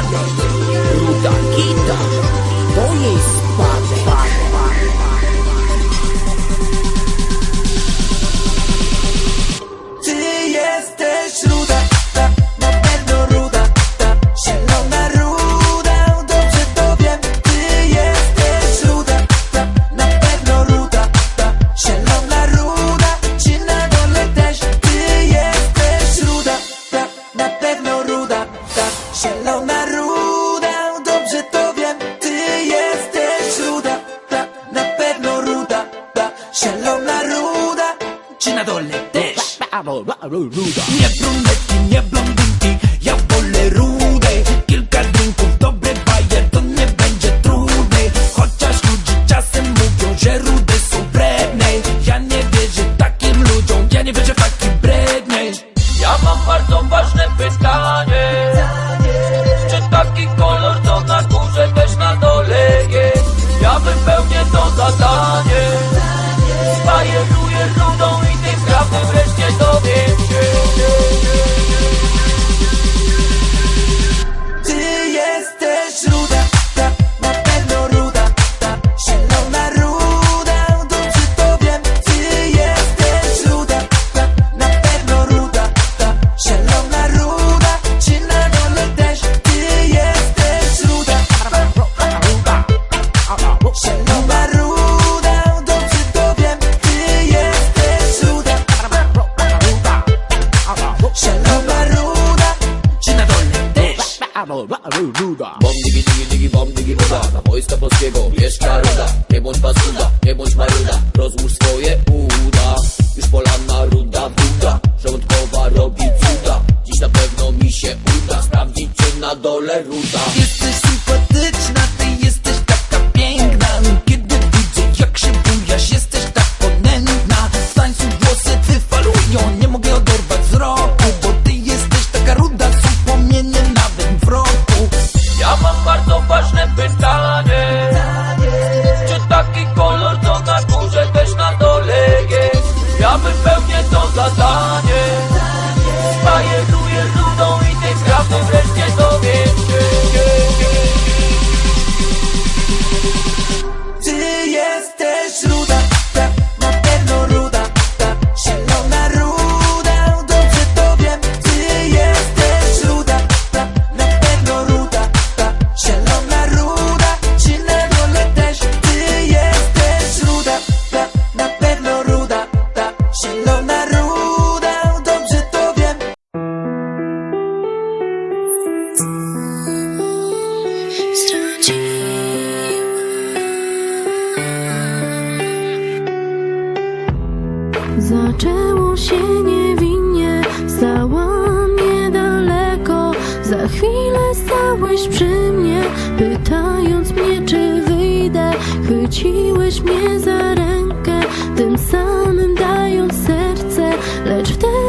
spadek Ruda gita, jej spadek. Zielona ruda, dobrze to wiem Ty jesteś ruda, ta, na pewno ruda ta. Zielona ruda, czy na dole też? Nie brunetki, nie blondynki Ja wolę ruda Bom digi digi digi bom digi uda. Na wojska polskiego jeszcze ruda. Nie bądź paskuda, nie bądź maruda. Rozłóż swoje uda. Już polana ruda buda. Żołądkowa robi cuda. Dziś na pewno mi się uda Sprawdzić czy na dole ruda. Jesteś chwilę stałeś przy mnie Pytając mnie czy wyjdę. Chwyciłeś mnie za